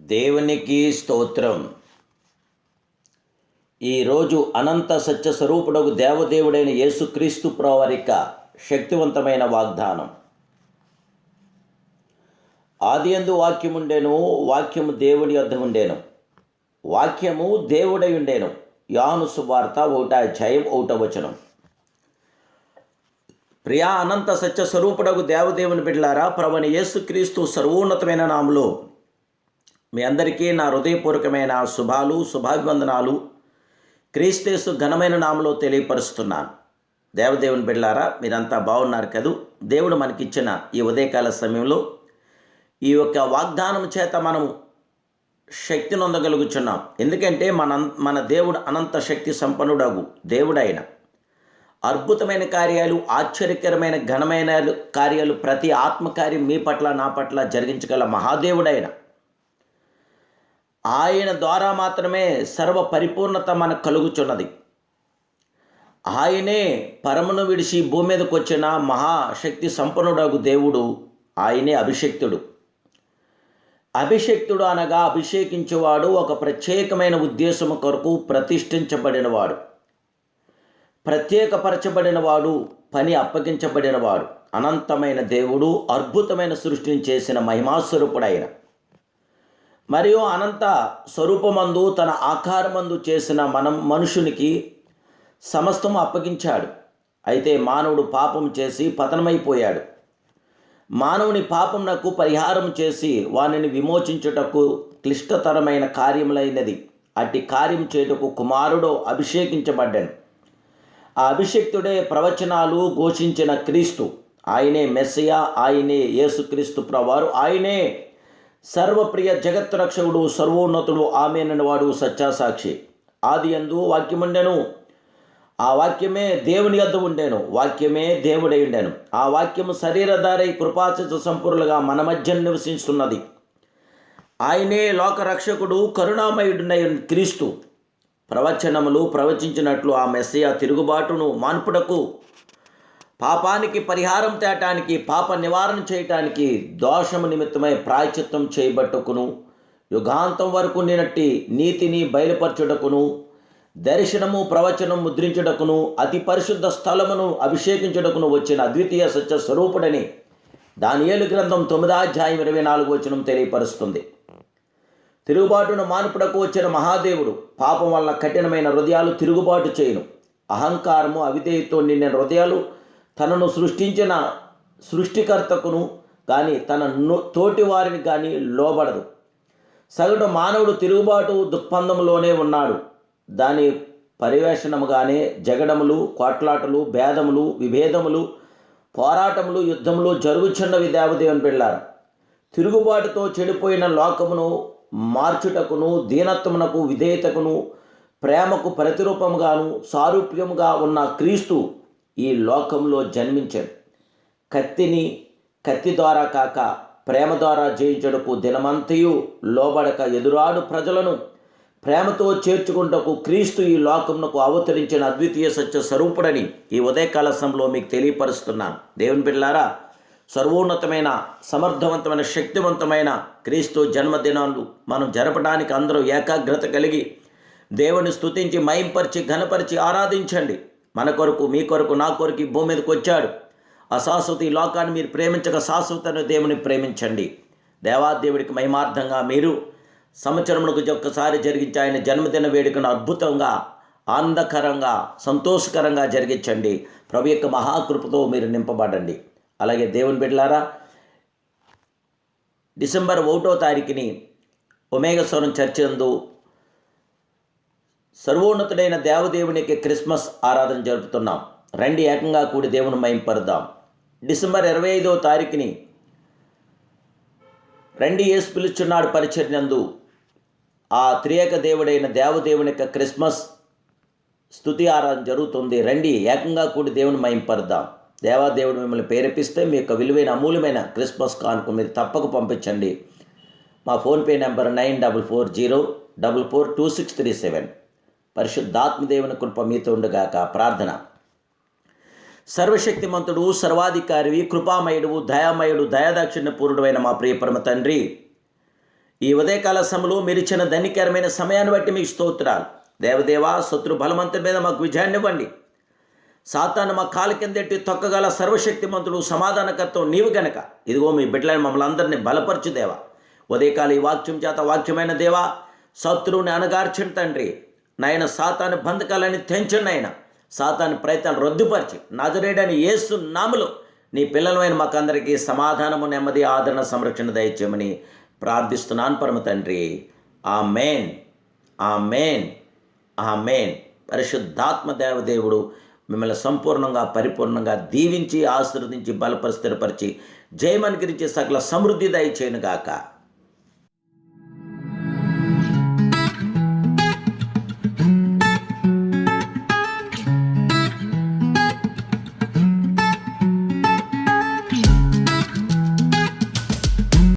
దేవునికి స్తోత్రం. ఈరోజు అనంత సత్య స్వరూపుడకు దేవదేవుడైన యేసుక్రీస్తు ప్రవరిక శక్తివంతమైన వాగ్దానం. ఆది ఎందు వాక్యముండేను వాక్యము దేవుని యొద్ద ఉండేను. వాక్యము దేవుడై ఉండేను. యాను సువార్త ఒకట అధ్యాయం ఒకట వచనం. ప్రియా అనంత సత్య స్వరూపుడకు దేవదేవుని బిడ్డలారా ప్రవణ యేసుక్రీస్తు సర్వోన్నతమైన నామలో మీ అందరికీ నా హృదయపూర్వకమైన శుభాలు శుభాభివందనాలు. క్రీస్తేసు ఘనమైన నామలో తెలియపరుస్తున్నాను. దేవదేవుని బిడ్డారా మీరంతా బాగున్నారు కదూ? దేవుడు మనకిచ్చిన ఈ ఉదయకాల సమయంలో ఈ యొక్క వాగ్దానం చేత మనం శక్తి నొందగలుగుచున్నాం. ఎందుకంటే మన మన దేవుడు అనంత శక్తి సంపన్నుడగు దేవుడైన. అద్భుతమైన కార్యాలు ఆశ్చర్యకరమైన ఘనమైన కార్యాలు ప్రతి ఆత్మకార్యం మీ పట్ల నా పట్ల జరిగించగల మహాదేవుడైన. ఆయన ద్వారా మాత్రమే సర్వ పరిపూర్ణత మనకు కలుగుచున్నది. ఆయనే పరమును విడిచి భూమి మీదకి వచ్చిన మహాశక్తి సంపన్నుడకు దేవుడు ఆయనే అభిషక్తుడు. అభిషక్తుడు అనగా అభిషేకించేవాడు ఒక ప్రత్యేకమైన ఉద్దేశము కొరకు ప్రతిష్ఠించబడినవాడు. ప్రత్యేకపరచబడినవాడు పని అప్పగించబడినవాడు. అనంతమైన దేవుడు అద్భుతమైన సృష్టిని చేసిన మహిమాస్వరూపుడైన. మరియు అనంత స్వరూపమందు తన ఆకారమందు చేసిన మనం మనుషునికి సమస్తం అప్పగించాడు. అయితే మానవుడు పాపం చేసి పతనమైపోయాడు. మానవుని పాపమునకు పరిహారం చేసి వానిని విమోచించుటకు క్లిష్టతరమైన కార్యములైనది. అట్టి కార్యం చేయుటకు కుమారుడు అభిషేకించబడ్డాను ఆ అభిషక్తుడే ప్రవచనాలు ఘోషించిన క్రీస్తు. ఆయనే మెస్సియా ఆయనే యేసుక్రీస్తు ప్రవారు ఆయనే సర్వప్రియ జగత్రక్షకుడు సర్వోన్నతుడు ఆమెనని వాడు సత్యాసాక్షి. ఆది ఎందు వాక్యముండెను. ఆ వాక్యమే దేవుని యొద్ద ఉండేను. వాక్యమే దేవుడై ఉండేను. ఆ వాక్యము శరీరధారై కృపాచిత సంపూర్ణులుగా మన మధ్య నివసిస్తున్నది ఆయనే లోకరక్షకుడు కరుణామయుడునై క్రీస్తు. ప్రవచనములు ప్రవచించినట్లు ఆ మెస్సయ తిరుగుబాటును మాన్పుటకు పాపానికి పరిహారం తేటానికి పాప నివారణ చేయటానికి దోషము నిమిత్తమై ప్రాయచిత్తం చేయబట్టుకును. యుగాంతం వరకు నినట్టి నీతిని బయలుపరచుటకును దర్శనము ప్రవచనం ముద్రించుటకును అతి పరిశుద్ధ స్థలమును అభిషేకించుటకును వచ్చిన అద్వితీయ సత్య స్వరూపుడని దానియేలు గ్రంథం తొమ్మిదాధ్యాయం ఇరవై నాలుగు వచనం తెలియపరుస్తుంది. తిరుగుబాటును మానుపుటకు వచ్చిన మహాదేవుడు పాపం వల్ల కఠినమైన హృదయాలు తిరుగుబాటు చేయను. అహంకారము అవిధేయతో నిండిన హృదయాలు తనను సృష్టించిన సృష్టికర్తకును కానీ తన తోటి వారిని కానీ లోబడదు. సగటు మానవుడు తిరుగుబాటు దుఃఖందంలోనే ఉన్నాడు. దాని పరివేషణముగానే జగడములు కొట్లాటలు భేదములు విభేదములు పోరాటములు యుద్ధములు జరుగుచున్నవి దేవదేవుని పిల్లారు. తిరుగుబాటుతో చెడిపోయిన లోకమును మార్చుటకును దీనత్వమునకు విధేయతకును ప్రేమకు ప్రతిరూపముగాను సారూప్యముగా ఉన్న క్రీస్తు ఈ లోకంలో జన్మించాడు కత్తిని కత్తి ద్వారా కాక ప్రేమ ద్వారా జయించడకు దినమంతయు లోబడక ఎదురాడు ప్రజలను. ప్రేమతో చేర్చుకుంటకు క్రీస్తు ఈ లోకమునకు అవతరించిన అద్వితీయ సత్య స్వరూపుడని ఈ ఉదయకాల సమయంలో మీకు తెలియపరుస్తున్నాను. దేవుని పిల్లారా సర్వోన్నతమైన సమర్థవంతమైన శక్తివంతమైన క్రీస్తు జన్మదినాలు మనం జరపడానికి అందరూ ఏకాగ్రత కలిగి దేవుని స్తుతించి మైంపరిచి ఘనపరిచి ఆరాధించండి. మన కొరకు మీ కొరకు నా కొరకు ఈ భూమి మీదకి వచ్చాడు. ఆ శాశ్వత ఈ లోకాన్ని మీరు ప్రేమించక శాశ్వతను దేవుని ప్రేమించండి. దేవాదేవుడికి మహిమార్థంగా మీరు సంవత్సరములకు ఒక్కసారి జరిగించి ఆయన జన్మదిన వేడుకను అద్భుతంగా ఆనందకరంగా సంతోషకరంగా జరిగించండి. ప్రభు యొక్క మహాకృపతో మీరు నింపబడండి. అలాగే దేవుని బిడ్డలారా డిసెంబర్ ఒకటో తారీఖుని ఒమేగస్వరం చర్చ్ సర్వోన్నతుడైన దేవదేవునికి క్రిస్మస్ ఆరాధన జరుపుతున్నాం. రండి ఏకంగా కూడి దేవుని మైంపరుద్దాం డిసెంబర్ ఇరవై ఐదవ తారీఖుని రండి ఏసు పిలుచున్నాడు పరిచర్నందు ఆ త్రియేక దేవుడైన దేవదేవుని యొక్క క్రిస్మస్ స్థుతి ఆరాధన జరుగుతుంది. రండి ఏకంగా కూడి దేవుని మైంపరుద్దాం దేవాదేవుడు మిమ్మల్ని ప్రేరేపిస్తే మీ యొక్క విలువైన అమూల్యమైన క్రిస్మస్ కానుక మీరు తప్పక పంపించండి. మా PhonePe number nine double four zero double four two six three seven. పరిశుద్ధాత్మదేవుని కృప మీతో ఉండగాక. ప్రార్థన. సర్వశక్తిమంతుడు సర్వాధికారివి కృపామయుడు దయామయుడు దయాదాక్షిణ్య పూర్ణుడైన మా ప్రియపరమ తండ్రి. ఈ ఉదయకాల సమయంలో మీరు ఇచ్చిన ధన్యకరమైన సమయాన్ని బట్టి మీకు స్తోత్రాలు. దేవదేవా శత్రు బలవంతుడి మీద మాకు విజయాన్ని ఇవ్వండి సాతాను మా కాలు కిందెట్టి తొక్కగల సర్వశక్తిమంతుడు సమాధానకర్తం నీవు గనక. ఇదిగో మీ బిడ్డలను మమ్మల్ని అందరినీ బలపరచు దేవా. ఉదయకాల ఈ వాక్యం చేత వాక్యమైన దేవా శత్రువుని అనగార్చిన తండ్రి. నాయన సాతాను బంధకాలని తెంచండి ఆయన సాతాను ప్రయత్నాలు రద్దుపరిచి నజరేడని ఏసు నాములో నీ పిల్లలమైన మాకందరికీ సమాధానము నెమ్మది ఆదరణ సంరక్షణ దయచేయమని ప్రార్థిస్తున్నాను పరమ తండ్రి. ఆ మేన్ ఆ మేన్ ఆ మేన్ పరిశుద్ధాత్మ దేవదేవుడు మిమ్మల్ని సంపూర్ణంగా పరిపూర్ణంగా దీవించి ఆశీర్వదించి బలపరిస్థిరపరిచి జయమనుకరించి సకల సమృద్ధి దయచేయను గాక